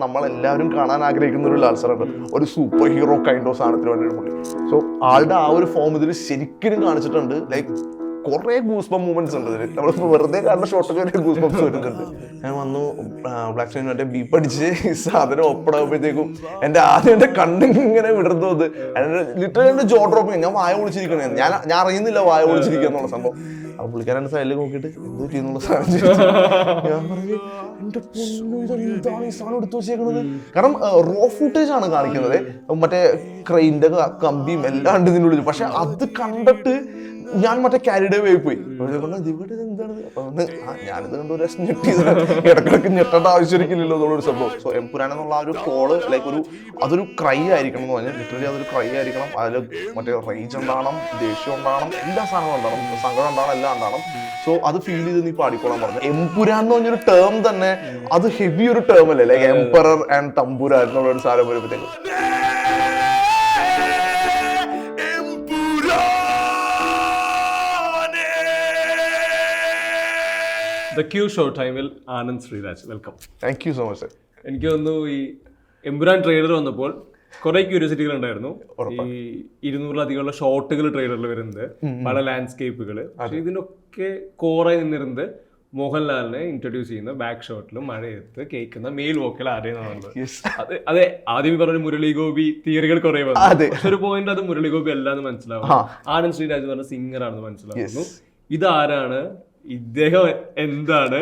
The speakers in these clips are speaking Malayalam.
നമ്മളെല്ലാവരും കാണാൻ ആഗ്രഹിക്കുന്ന ഒരു ലാൽസർ ഉണ്ട് ഒരു സൂപ്പർ ഹീറോ കൈൻഡ് ഓഫ് സാധനത്തിന് വേണ്ടിയിട്ട് പുള്ളി. സോ ആളുടെ ആ ഒരു ഫോം ഇതിൽ ശരിക്കും കാണിച്ചിട്ടുണ്ട്. ലൈക്ക് കുറേ ഗൂസ്ബം മൂവ്മെന്റ്സ് ഉണ്ട് നമ്മൾ വെറുതെ കാണുന്ന ഷോട്ടൊക്കെ ഗൂസ് ഗൂസ്ബംസ് വരുന്നുണ്ട്. ഞാൻ വന്നു ബ്ലാക്ക് സ്റ്റൈൻ മറ്റേ ബീപ്പ് അടിച്ച് സാധനം സാധനം ഒപ്പടാകുമ്പോഴത്തേക്കും എന്റെ ആദ്യം എന്റെ കണ്ണിങ്ങനെ വിടർന്നു അത്. ലിറ്ററലി എന്റെ ജോ ഡ്രോപ്പ് ഞാൻ വായ ഒളിച്ചിരിക്കണേ ഞാൻ ഞാൻ അറിയുന്നില്ല വായ ഒളിച്ചിരിക്കുക എന്നുള്ള സംഭവം. അപ്പൊ പുള്ളിക്കാരന്റെ സൈഡിൽ നോക്കിയിട്ട് എന്തോ ചെയ്യുന്നുള്ള സാധനം ഞാൻ പറഞ്ഞു എന്റെ ഈ സാധനം കാരണം റോ ഫുട്ടേജ് ആണ് കാണിക്കുന്നത്. മറ്റേ ക്രെയിന്റെ കമ്പിയും എല്ലാം ഉണ്ട് ഇതിന്റെ ഉള്ളിൽ പക്ഷെ അത് കണ്ടിട്ട് ഞാൻ മറ്റേ കാരിഡേ വേവ് പോയി. ഇവിടെ എന്താണ് ഞാനിത് കണ്ട് ഒരു ഞെട്ടി. ഇടക്കിടക്ക് ഞെട്ടേണ്ട ആവശ്യമില്ലല്ലോ എന്നുള്ളൊരു സംഭവം. സോ എംപുരാൻ എന്നുള്ള ആ ഒരു കോൾ ലൈക്ക് ഒരു അതൊരു ക്രൈ ആയിരിക്കണം എന്ന് പറഞ്ഞാൽ ലിറ്ററലി അതൊരു ക്രൈ ആയിരിക്കണം. അതിൽ മറ്റേ റേഞ്ച് ഉണ്ടാവണം ദേഷ്യം ഉണ്ടാവണം എല്ലാ സാധനവും ഉണ്ടാവണം. സങ്കടം ഉണ്ടാവണം എല്ലാം ഉണ്ടാവണം. സോ അത് ഫീൽ ചെയ്ത് നീ പാടിക്കോളാൻ പറഞ്ഞു. എംപുരാൻ എന്ന് പറഞ്ഞൊരു ടേം തന്നെ അത് ഹെവി ഒരു ടേം അല്ലേ? ലൈക്ക് എംപറർ ആൻഡ് തമ്പുരാൻ എന്നുള്ള ഒരു സാധനം വരുമ്പോഴത്തേക്കും ദ ക്യൂ ഷോ ടൈമിൽ Anand Sreeraj. Welcome thank you so much sir എനിക്ക് തോന്നുന്നു ഈ എമ്പുരാൻ ട്രെയിലർ വന്നപ്പോൾ കുറെ ക്യൂരിയോസിറ്റികൾ ഉണ്ടായിരുന്നു. ഈ ഇരുന്നൂറിലധികമുള്ള ഷോട്ടുകൾ ട്രെയിലറിൽ വരുന്നത് പല ലാൻഡ്സ്കേപ്പുകൾ പക്ഷേ ഇതിനൊക്കെ കോറായി നിന്നിരുന്നത് മോഹൻലാലിനെ ഇൻട്രൊഡ്യൂസ് ചെയ്യുന്ന ബാക്ക് ഷോട്ടിലും മഴയത്ത് കേൾക്കുന്ന മെയിൽ വോക്കൽ ആരെയെന്നാണുള്ളത് അത് അതെ അതെ ആദ്യം പറഞ്ഞ മുരളി ഗോപി തിയറികൾ കുറെ വന്നു. ഒരു പോയിന്റ് അത് മുരളി ഗോപി അല്ലാന്ന് മനസ്സിലാവും ആനന്ദ് ശ്രീരാജ് എന്ന് പറഞ്ഞ സിംഗർ ആണെന്ന് മനസ്സിലാവുന്നു. ഇതാരാണ് ഇദ്ദേഹം എന്താണ്?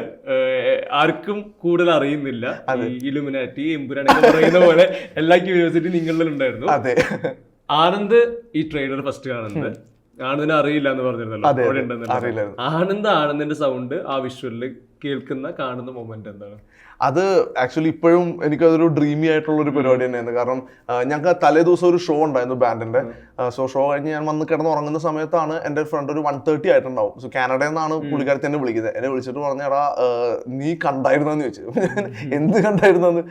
ആർക്കും കൂടുതൽ അറിയുന്നില്ല. ഇലുമിനാറ്റി എമ്പുരാനൊക്കെ പറയുന്ന പോലെ എല്ലാ ക്യൂരിയോസിറ്റി നിങ്ങളിലുണ്ടായിരുന്നു. അതെ. ആനന്ദ് ഈ ട്രെയിലർ ഫസ്റ്റ് കാണുന്നത്. ആനന്ദിനെ അറിയില്ല എന്ന് പറഞ്ഞിരുന്നല്ലോ. ആനന്ദ് ആനന്ദിന്റെ സൗണ്ട് ആ വിഷ്വലിൽ കേൾക്കുന്ന കാണുന്ന മൊമെന്റ് എന്താണ്? അത് ആക്ച്വലി ഇപ്പോഴും എനിക്കതൊരു ഡ്രീമി ആയിട്ടുള്ള ഒരു പരിപാടി തന്നെയായിരുന്നു. കാരണം ഞങ്ങൾക്ക് തലേ ദിവസം ഒരു ഷോ ഉണ്ടായിരുന്നു ബാൻഡിന്റെ സോ ഷോ കഴിഞ്ഞ് ഞാൻ വന്ന് കിടന്ന് ഉറങ്ങുന്ന സമയത്താണ് എന്റെ ഫ്രണ്ട് ഒരു വൺ തേർട്ടി ആയിട്ടുണ്ടാവും. സോ കാനഡയിൽ നിന്നാണ് പുള്ളിക്കാരത്തി എന്നെ വിളിക്കുന്നത് എന്നെ വിളിച്ചിട്ട് പറഞ്ഞടാ നീ കണ്ടായിരുന്നെന്ന് ചോദിച്ചു. എന്ത് കണ്ടായിരുന്നെന്ന്?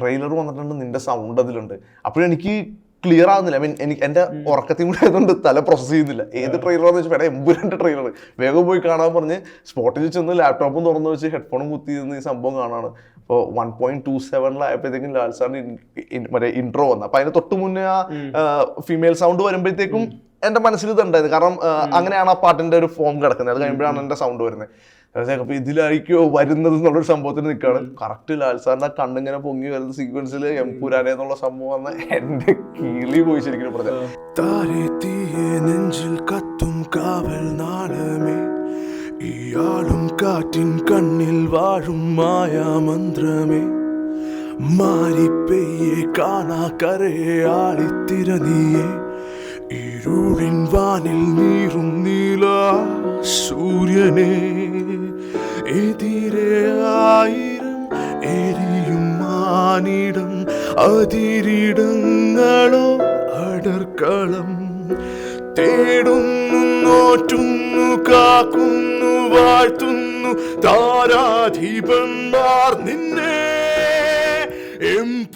ട്രെയിലർ വന്നിട്ടുണ്ട് നിന്റെ സൗണ്ട് അതിലുണ്ട്. അപ്പോഴെനിക്ക് ക്ലിയർ ആവുന്നില്ല. ഐ മീൻ എനിക്ക് എന്റെ ഉറക്കത്തിൽ കൂടെ ആയതുകൊണ്ട് തല പ്രോസസ് ചെയ്യുന്നില്ല. ഏത് ട്രെയിലറാന്ന് വെച്ചാൽ വേണേ എമ്പു രണ്ട് ട്രെയിലർ വേഗം പോയി കാണാൻ പറഞ്ഞ് സ്പോട്ടിൽ ചെന്ന് ലാപ്ടോപ്പും തുറന്നു വെച്ച് ഹെഡ്ഫോണും കുത്തി നിന്ന് ഈ സംഭവം കാണാണ്. അപ്പോൾ വൺ പോയിന്റ് ടു സെവനിലായപ്പോഴത്തേക്കും ലാൽ സാറിന് മറ്റേ ഇൻട്രോ വന്നു. അപ്പൊ അതിന് തൊട്ട് മുന്നേ ആ ഫീമെയിൽ സൗണ്ട് വരുമ്പോഴത്തേക്കും എന്റെ മനസ്സിൽ ഇതുണ്ടായത്. കാരണം അങ്ങനെയാണ് ആ പാട്ടിന്റെ ഒരു ഫോം കിടക്കുന്നത്. അത് കഴിയുമ്പോഴാണ് എന്റെ സൗണ്ട് വരുന്നത്. അപ്പൊ ഇതിലായിരിക്കോ വരുന്നത് എന്നുള്ളൊരു സംഭവത്തിന് നിൽക്കുകയാണ്. കറക്റ്റ് ലാൽ സാറിന്റെ കണ്ണിങ്ങനെ പൊങ്ങി വരുന്ന സീക്വൻസിൽ എം പുരാനെ എന്നുള്ള സംഭവം വന്ന എന്റെ കീളി പോയി ശരിക്കും പറഞ്ഞത് ഇയാളും കാറ്റിൻ കണ്ണിൽ വാഴും മായാമന്ത്രമേ. മാരിപ്പെയ്യെ കാണാ കരയെ ആളിത്തിര നീയെ ഇരുളിൻ വാനിൽ നീറും നീല സൂര്യനെ. മാനിടം അതിരിടങ്ങളോ അടർക്കളം തേടുന്നു നോറ്റുന്നു കാക്കുന്നു വാഴ്ത്തുന്നു താരാധിപന്മാർ നിന്നെ. എംപുരാനേ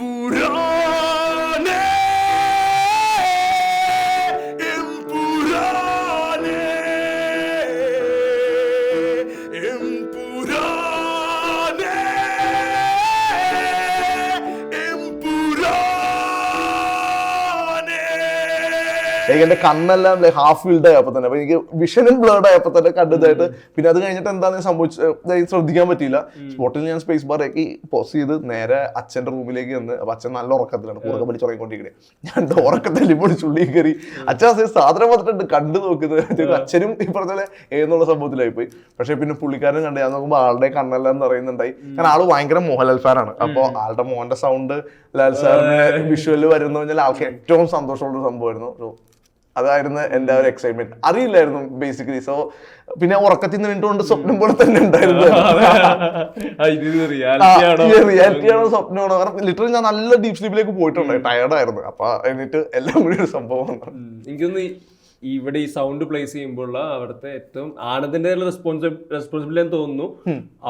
എനിക്ക് എന്റെ കണ്ണെല്ലാം ഹാഫ് ഫീൽഡ് ആയപ്പോ തന്നെ. അപ്പൊ എനിക്ക് വിഷനും ബ്ലേഡ് ആയപ്പോ തന്നെ കണ്ടതായിട്ട് പിന്നെ അത് കഴിഞ്ഞിട്ട് എന്താണ് സംഭവിച്ചത് ശ്രദ്ധിക്കാൻ പറ്റിയില്ല. സ്പോട്ടിൽ ഞാൻ സ്പേസ് ബാർ ആക്കി പോസ് ചെയ്ത് നേരെ അച്ഛന്റെ റൂമിലേക്ക് വന്ന് അപ്പൊ അച്ഛൻ നല്ല ഉറക്കത്തിലാണ് കുറുക പിടിച്ച് ഉറങ്ങിക്കൊണ്ടിരിക്കണേ. ഞാൻ ഉറക്കത്തിൽ പൊളിച്ച് ഉള്ളി കയറി. അച്ഛൻ സാധനം വന്നിട്ടുണ്ട് കണ്ടു നോക്കുന്നത്. അച്ഛനും ഈ പറഞ്ഞ പോലെ എന്നുള്ള സംഭവത്തിലായി പോയി. പക്ഷെ പിന്നെ പുള്ളിക്കാരൻ കണ്ട് ഞാൻ നോക്കുമ്പോൾ ആളുടെ കണ്ണെല്ലാം നിറയുന്നുണ്ടായി. കാരണം ആൾ ഭയങ്കര മോഹൻലാൽ ഫാനാണ് അപ്പോൾ ആളുടെ മോന്റെ സൗണ്ട് ലാൽ സാറിന് വിഷ്വൽ വരുന്ന പറഞ്ഞാൽ ആൾക്ക് ഏറ്റവും സന്തോഷമുള്ള സംഭവമായിരുന്നു. അതായിരുന്നു എന്റെ ഒരു എക്സൈറ്റ്മെന്റ് അറിയില്ലായിരുന്നു ബേസിക്കലി സോ പിന്നെ ഉറക്കത്തിൽ നിന്ന് സ്വപ്നം പോലെ തന്നെ ഉണ്ടായിരുന്നു. ആ, ഇത് റിയാലിറ്റി ആണോ? റിയാലിറ്റി ആണോ സ്വപ്നമാണോ? കാരണം ലിറ്ററലി ഞാൻ നല്ല ഡീപ് സ്ലീപ്പിലേക്ക് പോയിട്ടുണ്ട്. ടയർഡായിരുന്നു അപ്പൊ എന്നിട്ട് എല്ലാം കൂടി ഒരു സംഭവമാണ്. എനിക്കൊന്ന് ഇവിടെ ഈ സൗണ്ട് പ്ലേസ് ചെയ്യുമ്പോൾ അവിടുത്തെ ഏറ്റവും ആനന്ദിന്റെ റെസ്പോൺസിബിലിറ്റി തോന്നുന്നു.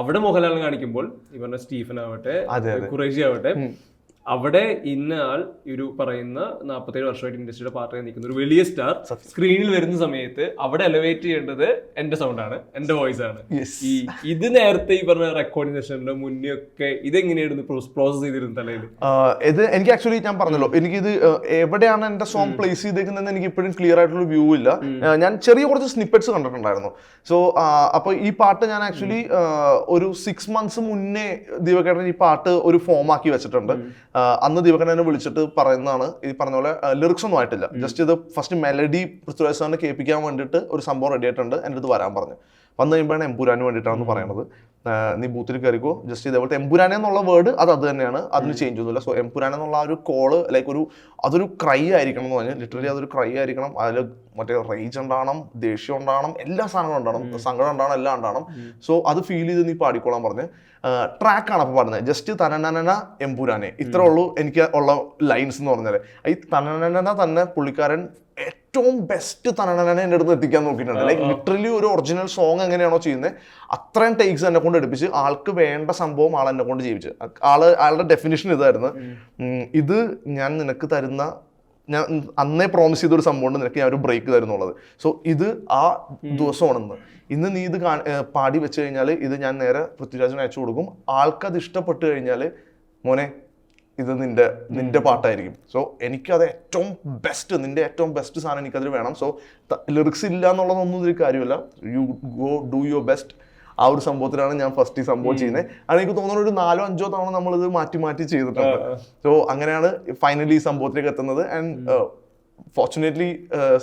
അവിടെ മോഹൻലാലിനെ കാണിക്കുമ്പോൾ ഈ പറഞ്ഞ സ്റ്റീഫൻ ആവട്ടെ. ഖുറേഷി ആവട്ടെ അവിടെ ഇന്ന ആൾ ഒരു പറയുന്ന നാൽപ്പത്തേഴ് വർഷമായിട്ട് ഇൻഡസ്ട്രിയുടെ പാർട്ടിൽ നിൽക്കുന്ന ഒരു വലിയ സ്റ്റാർ സ്ക്രീനിൽ വരുന്ന സമയത്ത് അവിടെ എലവേറ്റ് ചെയ്യേണ്ടത് എന്റെ സൗണ്ട് ആണ് എന്റെ വോയിസ് ആണ്. ഈ ഇത് നേരത്തെ ഈ പറഞ്ഞ റെക്കോർഡിംഗ് സെഷനിലെ മുന്നേ ഒക്കെ ഇതെങ്ങനെയായിരുന്നു പ്രോസസ് ചെയ്തിരുന്നു തലയിൽ ഇത് എനിക്ക് ആക്ച്വലി ഞാൻ പറഞ്ഞല്ലോ എനിക്കിത് എവിടെയാണ് എന്റെ സോങ് പ്ലേസ് ചെയ്തേക്കുന്നത് എനിക്ക് ഇപ്പോഴും ക്ലിയർ ആയിട്ടുള്ള വ്യൂ ഇല്ല. ഞാൻ ചെറിയ കുറച്ച് സ്നിപ്പറ്റ്സ് കണ്ടിട്ടുണ്ടായിരുന്നു. സോ അപ്പൊ ഈ പാട്ട് ഞാൻ ആക്ച്വലി ഒരു സിക്സ് മന്ത്സ് മുന്നേ ദീപകേട്ടൻ ഈ പാട്ട് ഒരു ഫോം ആക്കി വെച്ചിട്ടുണ്ട്. അന്ന് ദീപകനെ വിളിച്ചിട്ട് പറയുന്നതാണ് ഈ പറഞ്ഞ പോലെ ലിറിക്സ് ഒന്നും ആയിട്ടില്ല. ജസ്റ്റ് ഇത് ഫസ്റ്റ് മെലഡി പൃഥ്വിരാജ് സാറിനെ കേൾപ്പിക്കാൻ വേണ്ടിയിട്ട് ഒരു സംഭവം റെഡി ആയിട്ടുണ്ട്. എന്റെ അടുത്ത് വരാൻ പറഞ്ഞു. വന്നു കഴിയുമ്പോഴാണ് എംപുരാന് വേണ്ടിയിട്ടാണ് പറയണത്. നീ ബൂത്തിൽ കയറിക്കോ. ജസ്റ്റ് ഇതേപോലത്തെ എംപുരാനെ എന്നുള്ള വേർഡ് അത് അത് തന്നെയാണ്. അതിന് ചേഞ്ച് ഒന്നുമില്ല. സോ എംപുരാന എന്നുള്ള ആ ഒരു കോൾ ലൈക്ക് ഒരു അതൊരു ക്രൈ ആയിരിക്കണം എന്ന് പറഞ്ഞു. ലിറ്ററലി അതൊരു ക്രൈ ആയിരിക്കണം. അതിൽ മറ്റേ റേജ് ഉണ്ടാവണം ദേഷ്യം ഉണ്ടാവണം എല്ലാ സാധനങ്ങളും ഉണ്ടാവണം. സങ്കടം ഉണ്ടാവണം എല്ലാം ഉണ്ടാവണം. സോ അത് ഫീൽ ചെയ്ത് നീ പാടിക്കോളാൻ പറഞ്ഞ്. ട്രാക്കാണ് അപ്പോൾ പാടുന്നത് ജസ്റ്റ് തനനന എമ്പുരാനെ. ഇത്രേ ഉള്ളൂ എനിക്ക് ഉള്ള ലൈൻസ് എന്ന് പറഞ്ഞാൽ ഈ തനനന തന്നെ പുള്ളിക്കാരൻ ഏറ്റവും ബെസ്റ്റ് തനനനെ എന്റെ അടുത്ത് എത്തിക്കാൻ നോക്കിയിട്ടുണ്ട്. ലൈക്ക് ലിറ്ററലി ഒരു ഒറിജിനൽ സോങ് എങ്ങനെയാണോ ചെയ്യുന്നത് അത്രയും ടേക്സ് എന്നെ കൊണ്ട് എടുപ്പിച്ച് ആൾക്ക് വേണ്ട സംഭവം ആൾ എന്നെ കൊണ്ട് ജീവിച്ചു. ആൾ ആളുടെ ഡെഫിനിഷൻ ഇതായിരുന്നു. ഇത് ഞാൻ നിനക്ക് തരുന്ന ഞാൻ അന്നേ പ്രോമിസ് ചെയ്തൊരു സംഭവം ഉണ്ട് നിനക്ക് ഞാൻ ഒരു ബ്രേക്ക് തരുന്നുള്ളത്. സോ ഇത് ആ ദിവസമാണെന്ന്. ഇന്ന് നീ ഇത് കാ- പാടി വെച്ച് കഴിഞ്ഞാൽ ഇത് ഞാൻ നേരെ പൃഥ്വിരാജിന് അയച്ചു കൊടുക്കും. ആൾക്കത് ഇഷ്ടപ്പെട്ട് കഴിഞ്ഞാൽ മോനെ ഇത് നിന്റെ നിന്റെ പാട്ടായിരിക്കും. സോ എനിക്കത് ഏറ്റവും ബെസ്റ്റ് നിന്റെ ഏറ്റവും ബെസ്റ്റ് സാധനം എനിക്കതിൽ വേണം. സോ ലിറിക്സ് ഇല്ല എന്നുള്ളതൊന്നും ഇതിൽ കാര്യമല്ല. You go do your best ആ ഒരു സംഭവത്തിലാണ് ഞാൻ ഫസ്റ്റ് ഈ സംഭവം ചെയ്യുന്നത്. അത് എനിക്ക് തോന്നുന്നു ഒരു നാലോ അഞ്ചോ തവണ നമ്മളിത് മാറ്റി മാറ്റി ചെയ്തിട്ടുണ്ട്. സോ അങ്ങനെയാണ് ഫൈനലി ഈ സംഭവത്തിലേക്ക് എത്തുന്നത്. ആൻഡ് ഫോർച്ചുനേറ്റ്ലി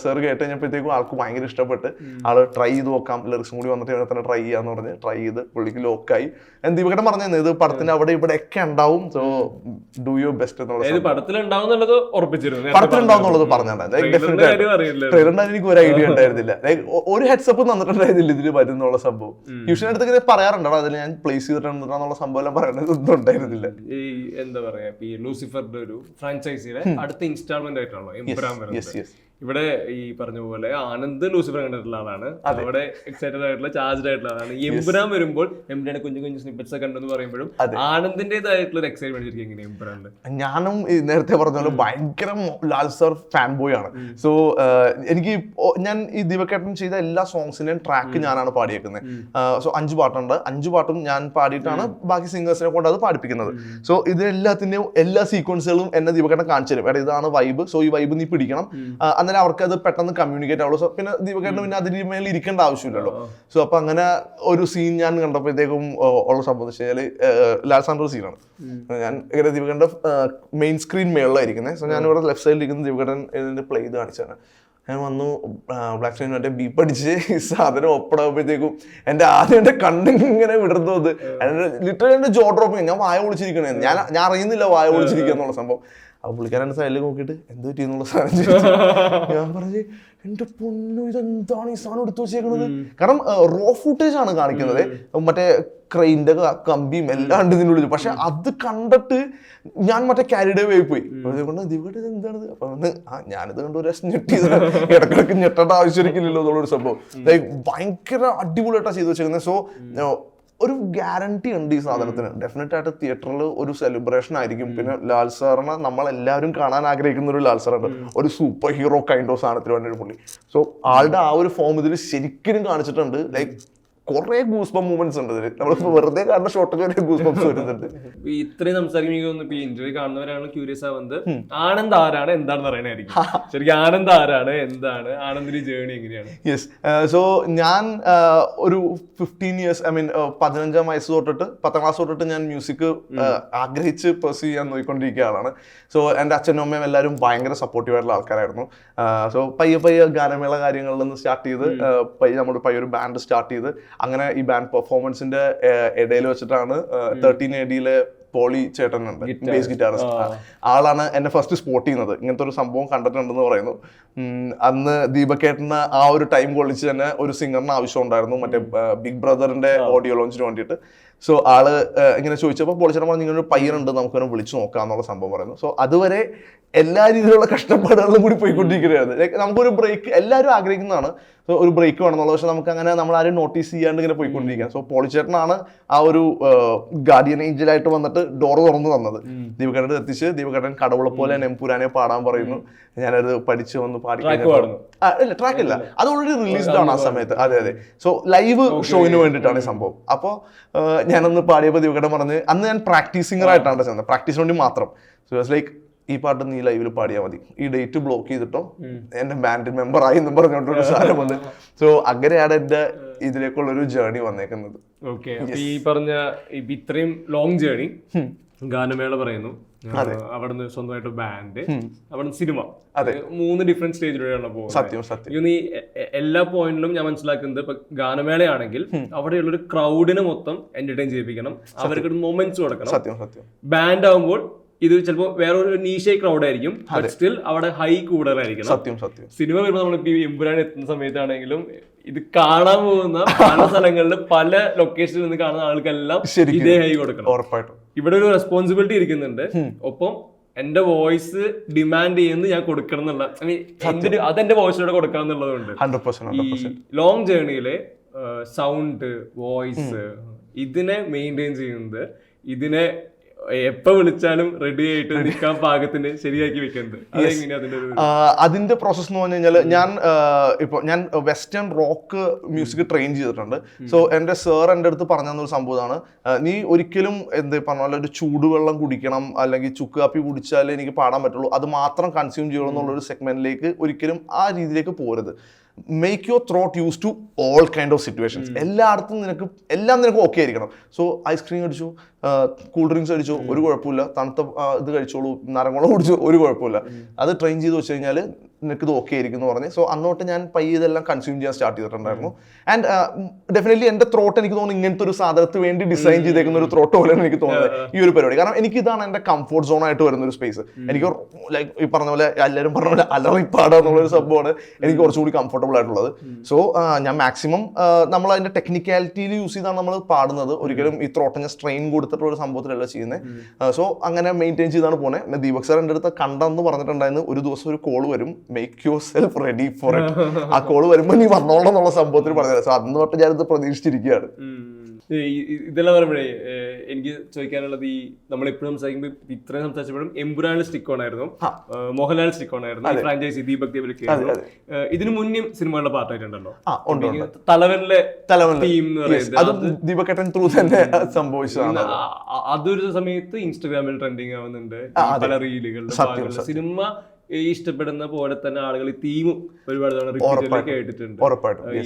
സർ കേട്ട് കഴിഞ്ഞപ്പോഴത്തേക്കും ആൾക്ക് ഭയങ്കര ഇഷ്ടപ്പെട്ട് ആൾ ട്രൈ ചെയ്ത് നോക്കാം. ലിറിക്സും കൂടി വന്നിട്ട് ഇവനെ തന്നെ ട്രൈ ചെയ്യാന്ന് പറഞ്ഞ് ട്രൈ ചെയ്ത് പുള്ളിക്ക് ലോക്കായി ദീപകട്ടൻ പറഞ്ഞു ഇത് പടത്തിന്റെ അവിടെ ഇവിടെ ഒക്കെ ഉണ്ടാവും സോ ഡു യുവർ ബെസ്റ്റ് എന്നുള്ള ഏത് പടത്തിലുണ്ടാവുന്നുള്ളത് പറഞ്ഞിട്ടുണ്ടായിരുന്നു എനിക്ക് ഒരു ഐഡിയ ഉണ്ടായിരുന്നില്ല. ഒരു ഹെഡ്സപ്പ് തന്നിട്ടുണ്ടായിരുന്നില്ല ഇതിൽ വരുന്നുള്ള സംഭവം. ട്യൂഷൻ അടുത്ത് ഇങ്ങനെ പറയാറുണ്ടോ. അതിൽ ഞാൻ പ്ലേസ് ചെയ്തിട്ടുണ്ടെന്നുള്ള സംഭവം എല്ലാം പറയുന്നത് ഒന്നും ഉണ്ടായിരുന്നില്ല. ഈ എന്താ പറയാ ഈ ലൂസിഫറിന്റെ ഒരു ഫ്രാഞ്ചൈസിയുടെ അടുത്ത ഇൻസ്റ്റാൾമെന്റ് ആയിട്ടാണല്ലോ എംപുരാൻ യെസ് വരുന്നത് യെസ് ഇവിടെ ഈ പറഞ്ഞ പോലെ ആനന്ദ് ലൂസിഫർ കണ്ടിട്ടുള്ള ആളാണ്. അവിടെ എക്സൈറ്റഡ് ആയിട്ടുള്ള ചാർജ്ഡ് ആയിട്ടുള്ള ആളാണ്. ഈ എംപുരാൻ വരുമ്പോൾ എംപുരാനെ കുഞ്ഞു കുഞ്ഞു സ്നിപ്പറ്റ്സ് ഒക്കെ ഉണ്ടെന്ന് പറയുമ്പോഴും. ആനന്ദിന്റേതായിട്ടുള്ള ഒരു എക്സൈറ്റ്മെന്റ് ശരിക്കും എങ്ങനെ ഞാനും നേരത്തെ പറഞ്ഞ പോലെ ഭയങ്കര ലാൽ സർ ഫാൻ ബോയ് ആണ് സോ എനിക്ക് ഞാൻ ഈ ദീപക്കേട്ടൻ ചെയ്ത എല്ലാ സോങ്സിന്റെയും ട്രാക്ക് ഞാനാണ് പാടിയേക്കുന്നത്. സോ അഞ്ച് പാട്ടുണ്ട്. അഞ്ച് പാട്ടും ഞാൻ പാടിയിട്ടാണ് ബാക്കി സിംഗേഴ്സിനെ കൊണ്ട് അത് പാടിപ്പിക്കുന്നത്. സോ ഇതെല്ലാത്തിന്റെയും എല്ലാ സീക്വൻസുകളും എന്നെ ദീപക്കേട്ടൻ കാണിച്ചു തരും. എടാ ഇതാണ് വൈബ് സോ ഈ വൈബ് നീ പിടിക്കണം. അന്നേരം അവർക്ക് അത് പെട്ടെന്ന് കമ്മ്യൂണിക്കേറ്റ് ആവുള്ളൂ. സോ പിന്നെ ദീപകേട്ടൻ പിന്നെ അതിന് മേൽ ഇരിക്കേണ്ട ആവശ്യമില്ലല്ലോ. സോ അപ്പൊ അങ്ങനെ ഒരു സീൻ ഞാൻ കണ്ടപ്പോഴത്തേക്കും ഉള്ള സംഭവം എന്ന് വെച്ച് കഴിഞ്ഞാൽ ലാൽ സാറിന്റെ സീനാണ് ഞാൻ ഇങ്ങനെ ദീപകണ്ഠ മെയിൻ സ്ക്രീൻ മേളിലായിരിക്കുന്നത് സോ ഞാൻ ഇവിടെ ലെഫ്റ്റ് സൈഡിൽ ഇരിക്കുന്ന ദീപകേട്ടൻ പ്ലേ ചെയ്ത് കാണിച്ചാണ് ഞാൻ വന്നു ബ്ലാക്ക് സ്റ്റൈൻ മറ്റേ ബീപ്പ് അടിച്ച് ഈ സാധനം ഒപ്പടാകുമ്പോഴത്തേക്കും എന്റെ ആദ്യം എന്റെ കണ്ണിങ്ങനെ വിടർന്നു അത്. ലിറ്ററലി എന്റെ ജോ ഡ്രോപ്പ് ഞാൻ വായ ഒളിച്ചിരിക്കണേ ഞാൻ ഞാൻ അറിയുന്നില്ല വായ ഒളിച്ചിരിക്കുക എന്നുള്ള സംഭവം. അപ്പോൾ പുള്ളിക്കാരന്റെ സൈഡിൽ നോക്കിയിട്ട് എന്ത് പറ്റി? എന്നുള്ള സാധനം ഞാൻ പറഞ്ഞു എന്റെ പൊന്നു ഇതെന്താണ് ഈ സാധനം എടുത്തു വെച്ചേക്കുന്നത് കാരണം റോ ഫുട്ടേജ് ആണ് കാണിക്കുന്നത്. മറ്റേ ക്രെയിന്റെ കമ്പിയും എല്ലാം ഉണ്ട് ഇതിനുള്ളിൽ പക്ഷെ അത് കണ്ടിട്ട് ഞാൻ മറ്റേ കാരിഡേ പോയി. പോയി അതുകൊണ്ട് ഇവിടെ എന്താണിത് അപ്പൊ വന്ന് ആ ഞാനിത് കണ്ട് ഒരു ഞെട്ടി ഇടക്കിടക്ക് ഞെട്ടേണ്ട ആവശ്യമില്ലല്ലോ എന്നുള്ളൊരു സംഭവം. ഭയങ്കര അടിപൊളിയായിട്ടാണ് ചെയ്തു വെച്ചേക്കുന്നത് സോ ഒരു ഗ്യാരണ്ടി ഉണ്ട് ഈ സാധനത്തിന്. ഡെഫിനറ്റ് ആയിട്ട് തിയേറ്ററിൽ ഒരു സെലിബ്രേഷൻ ആയിരിക്കും. പിന്നെ ലാൽ സാറിനെ നമ്മളെല്ലാവരും കാണാൻ ആഗ്രഹിക്കുന്ന ഒരു ലാൽ സാറുണ്ട് ഒരു സൂപ്പർ ഹീറോ കൈൻഡ് ഓഫ് സാധനത്തിന് വേണ്ടി ഒരു പുള്ളി. സോ ആളുടെ ആ ഒരു ഫോം ഇതിൽ ശരിക്കും കാണിച്ചിട്ടുണ്ട്. ലൈക്ക് കുറെ ഗൂസ്ബം മൂവ്മെന്റ്സ് ഉണ്ട് ഇതിൽ നമ്മൾ വെറുതെ കാണുന്ന ഷോർട്ടേജ് വരെ ഗൂസ്ബംസ് വരുന്നുണ്ട്. ഇത്രയും സംസാരിക്കുമ്പോൾ ഇപ്പൊ ഇന്റർവ്യൂ കാണുന്നവരാണ് ക്യൂരിയസ് ആവുന്നത്. ആനന്ദ് ആരാണ്? എന്താണെന്ന് പറയണായിരിക്കും ശരിക്കും ആനന്ദ് ആരാണ്? എന്താണ്? ആനന്ദിന്റെ ജേണി എങ്ങനെയാണ്? യെസ് സോ ഞാൻ uh, ഒരു ഫിഫ്റ്റീൻ ഇയേഴ്സ് ഐ മീൻ പതിനഞ്ചാം വയസ്സ് തൊട്ടിട്ട് പത്താം ക്ലാസ് തൊട്ടിട്ട് ഞാൻ മ്യൂസിക് ആഗ്രഹിച്ച് പെർസ്യൂ ചെയ്യാൻ നോക്കിക്കൊണ്ടിരിക്കുക ആളാണ് സോ എന്റെ അച്ഛനും അമ്മയും എല്ലാവരും ഭയങ്കര സപ്പോർട്ടീവ് ആയിട്ടുള്ള ആൾക്കാരായിരുന്നു. സോ പയ്യെ പയ്യെ ഗാനമേള കാര്യങ്ങളിൽ നിന്ന് സ്റ്റാർട്ട് ചെയ്ത് പയ്യ പയ്യെ നമ്മുടെ പയ്യെ ഒരു ബാൻഡ് സ്റ്റാർട്ട് ചെയ്ത് അങ്ങനെ ഈ ബാൻഡ് പെർഫോമൻസിന്റെ ഇടയിൽ വെച്ചിട്ടാണ് തേർട്ടീൻ എ ഡിയിലെ പോളി ചേട്ടൻ ഉണ്ട് ബേസ് ഗിറ്റാറിസ്റ്റ് ആളാണ് എന്നെ ഫസ്റ്റ് സ്പോട്ട് ചെയ്യുന്നത്. ഇങ്ങനത്തെ ഒരു സംഭവം കണ്ടിട്ടുണ്ടെന്ന് പറയുന്നു. അന്ന് ദീപക്കേട്ടന് ആ ഒരു ടൈം കൊള്ളിച്ച് തന്നെ ഒരു സിംഗറിന് ആവശ്യം ഉണ്ടായിരുന്നു മറ്റേ ബിഗ് ബ്രദറിന്റെ ഓഡിയോ ലോഞ്ചിന് വേണ്ടിയിട്ട്. സോ ആൾ ഇങ്ങനെ ചോദിച്ചപ്പോൾ പോളിച്ചേട്ടൻ പറഞ്ഞു ഇങ്ങനെ ഒരു പയ്യനുണ്ട് നമുക്കൊന്ന് വിളിച്ചു നോക്കാം എന്നുള്ള സംഭവം പറയുന്നു. സോ അതുവരെ എല്ലാ രീതിയിലുള്ള കഷ്ടപ്പാടുകളും കൂടി പോയിക്കൊണ്ടിരിക്കുകയായിരുന്നു നമുക്കൊരു ബ്രേക്ക് എല്ലാവരും ആഗ്രഹിക്കുന്നതാണ്. ഒരു ബ്രേക്ക് വേണമെന്നുള്ളത് പക്ഷെ നമുക്ക് അങ്ങനെ നമ്മൾ ആരും നോട്ടീസ് ചെയ്യാണ്ട് ഇങ്ങനെ പോയിക്കൊണ്ടിരിക്കുക സോ പോളിച്ചേട്ടനാണ് ആ ഒരു ഗാർഡിയൻ ഏഞ്ചലായിട്ട് വന്നിട്ട് ഡോർ തുറന്നു തന്നത്. ദീപകണ്ണൻ എത്തിച്ച് ദീപകടൻ കടവുള്ള പോലെ നെമ്പൂരാനെ പാടാൻ പറയുന്നു. ഞാനത് പഠിച്ചു വന്ന് പാടി ഇല്ല ട്രാക്ക് ഇല്ല. അത് ഓൾറെഡി റിലീസ്ഡ് ആണ് ആ സമയത്ത്. അതെ അതെ. സോ ലൈവ് ഷോയിന് വേണ്ടിയിട്ടാണ് ഈ സംഭവം. അപ്പോൾ ഞാനന്ന് പാടിയപ്പോൾ ദിവകടം പറഞ്ഞ് അന്ന് ഞാൻ പ്രാക്ടീസിംഗർ ആയിട്ടാണ് ചെന്നത്. പ്രാക്ടീസിന് വേണ്ടി മാത്രം. സോ ഇറ്റ്സ് ലൈക്ക് ഈ പാട്ട് നീ ലൈവിൽ പാടിയാൽ മതി. ഈ ഡേറ്റ് ബ്ലോക്ക് ചെയ്തിട്ടോ എന്റെ ബാൻഡ് മെമ്പർ ആയി എന്ന് പറഞ്ഞുകൊണ്ടൊരു സാധനം വന്ന്. സോ അങ്ങനെയാണ് എന്റെ ഇതിലേക്കുള്ള ഒരു ജേർണി വന്നേക്കുന്നത് ഓക്കെ ഈ പറഞ്ഞ ഇത്രയും ലോങ് ജേർണി ഗാനമേള പറയുന്നു. അവിടുന്ന് സ്വന്തമായിട്ട് ബാൻഡ് അവിടുന്ന് സിനിമ അതെ. മൂന്ന് ഡിഫറെന്റ് സ്റ്റേജിലൂടെയാണ് പോകുന്നത്. സത്യം സത്യം. എ- എല്ലാ പോയിന്റിലും ഞാൻ മനസ്സിലാക്കുന്നത് ഇപ്പൊ ഗാനമേളയാണെങ്കിൽ അവിടെയുള്ള ഒരു ക്രൗഡിനെ മൊത്തം എന്റർടൈൻ ചെയ്യിപ്പിക്കണം. അവർക്ക് മൊമെന്റ്സ് കൊടുക്കണം. സത്യം സത്യം. ബാൻഡ് ആകുമ്പോൾ ഇത് ചിലപ്പോൾ വേറെ ഒരു നീഷേ ക്രൗഡ് ആയിരിക്കും സ്റ്റിൽ അവിടെ ഹൈ കൂടുതലായിരിക്കും സത്യം സത്യം. സിനിമ വരുമ്പോൾ നമ്മൾ ഇപ്പൊ എമ്പുരാൻ എത്തുന്ന സമയത്താണെങ്കിലും ഇത് കാണാൻ പോകുന്ന പല സ്ഥലങ്ങളിൽ പല ലൊക്കേഷനിൽ നിന്ന് കാണുന്ന ആൾക്കെല്ലാം. ഇതേ ഹൈ കൊടുക്കണം. ഉറപ്പായിട്ടും. ഇവിടെ ഒരു റെസ്പോൺസിബിലിറ്റി ഇരിക്കുന്നുണ്ട്. ഒപ്പം എന്റെ വോയിസ് ഡിമാൻഡ് ചെയ്യുന്നത് ഞാൻ കൊടുക്കണം എന്നുള്ള എന്തിന് അതെന്റെ വോയിസിലൂടെ കൊടുക്കണം എന്നുള്ളതുകൊണ്ട് ഈ ലോങ് ജേർണിയിലെ സൗണ്ട് വോയിസ് ഇതിനെ മെയിന്റെയിൻ ചെയ്യുന്നത് ഇതിനെ എപ്പോ വിളിച്ചാലും റെഡി ആയിട്ട് നിൽക്കാൻ പാകത്തിന് ശരിയാക്കി വെക്കുന്നത് അതിന്റെ പ്രോസസ് എന്ന് പറഞ്ഞു കഴിഞ്ഞാൽ ഞാൻ ഇപ്പോൾ ഞാൻ വെസ്റ്റേൺ റോക്ക് മ്യൂസിക് ട്രെയിൻ ചെയ്തിട്ടുണ്ട്. സോ എന്റെ സാർ എന്റെ അടുത്ത് പറഞ്ഞു തന്നൊരു സംഭവമാണ് നീ ഒരിക്കലും എന്ത് പറഞ്ഞ ഒരു ചൂടുവെള്ളം കുടിക്കണം അല്ലെങ്കിൽ ചുക്ക് കാപ്പി കുടിച്ചാലേ എനിക്ക് പാടാൻ പറ്റുള്ളൂ. അത് മാത്രം കൺസ്യൂം ചെയ്യണം എന്നുള്ള ഒരു സെഗ്മെന്റിലേക്ക് ഒരിക്കലും ആ രീതിയിലേക്ക് പോരുത്. Make your throat use to all kind of situations എല്ലായിടത്തും നിനക്ക് എല്ലാം നിനക്ക് ഓക്കെ ആയിരിക്കണം. സോ ഐസ്ക്രീം അടിച്ചു കൂൾ ഡ്രിങ്ക്സ് അടിച്ചു ഒരു കുഴപ്പമില്ല. തണുത്ത ഇത് കഴിച്ചോളൂ നരങ്ങളോ കുടിച്ചു ഒരു കുഴപ്പമില്ല. അത് ട്രെയിൻ ചെയ്ത് വെച്ച് കഴിഞ്ഞാൽ നിനക്ക് ഇത് ഓക്കെ ആയിരിക്കും എന്ന് പറഞ്ഞ്. സോ അന്നോട്ട് ഞാൻ പയ്യെ ഇതെല്ലാം കൺസ്യൂം ചെയ്യാൻ സ്റ്റാർട്ട് ചെയ്തിട്ടുണ്ടായിരുന്നു. ആൻഡ് ഡെഫിനറ്റ്ലി എന്റെ ത്രോട്ട് എനിക്ക് തോന്നുന്നു ഇങ്ങനത്തെ ഒരു സാധനത്തിന് വേണ്ടി ഡിസൈൻ ചെയ്തേക്കുന്ന ഒരു ത്രോട്ട് പോലെയാണ് എനിക്ക് തോന്നുന്നത് ഈ ഒരു പരിപാടി. കാരണം എനിക്ക് ഇതാണ് എന്റെ കംഫോർട്ട് സോൺ ആയിട്ട് വരുന്ന ഒരു സ്പേസ് എനിക്ക് ലൈക്ക് ഈ പറഞ്ഞ പോലെ എല്ലാവരും പറഞ്ഞ പോലെ അലറിപ്പാടുക എന്നുള്ളൊരു സംഭവമാണ് എനിക്ക് കുറച്ചുകൂടി കംഫർട്ടബിൾ ആയിട്ടുള്ളത്. സോ ഞാൻ മാക്സിമം നമ്മൾ അതിന്റെ ടെക്നിക്കാലിറ്റിയിൽ യൂസ് ചെയ്താണ് നമ്മൾ പാടുന്നത്. ഒരിക്കലും ഈ ത്രോട്ടിനെ സ്ട്രെയിൻ കൊടുത്തിട്ടുള്ള ഒരു സംഭവത്തിലല്ല ചെയ്യുന്നത്. സോ അങ്ങനെ മെയിന്റെയിൻ ചെയ്താണ് പോണേ. പിന്നെ ദീപക് സാർ എന്റെ അടുത്ത് കണ്ടെന്ന് പറഞ്ഞിട്ടുണ്ടായിരുന്നു. ഒരു ദിവസം ഒരു കോൾ വരും. Make yourself ready for it ആ കോൾ വരുമ്പോൾ നീ വന്നോളണം എന്നുള്ള സംഭവത്തിൽ പറഞ്ഞത്. സോ അന്ന് തൊട്ട് ഞാനിത് പ്രതീക്ഷിച്ചിരിക്കുകയാണ്. ഇതെല്ലാം പറയുമ്പോഴേ എനിക്ക് ചോദിക്കാനുള്ളത് ഈ നമ്മളെപ്പോഴും സംസാരിക്കുമ്പോൾ ഇത്രയും സംസാരിച്ചപ്പോഴും എമ്പുരാനിൽ സ്റ്റിക്ക് ഓൺ ആയിരുന്നു. മോഹൻലാൽ സ്റ്റിക്ക് ഓൺ ആയിരുന്നു. ഫ്രാഞ്ചൈസി ദീപക് ദേവിലൊക്കെ ഇതിനു മുന്നേ സിനിമകളുടെ പാർട്ടായിട്ടുണ്ടല്ലോ തലവനിലെ. തീം ത്രൂ തന്നെ സംഭവിച്ചതാണ്. അതൊരു സമയത്ത് ഇൻസ്റ്റഗ്രാമിൽ ട്രെൻഡിങ് ആവുന്നുണ്ട്. പല സത്യം. സിനിമ ഇഷ്ടപ്പെടുന്ന പോലെ തന്നെ ആളുകൾ ഈ തീമും ഒരുപാട് തവണ കേട്ടിട്ടുണ്ട്. ഈ.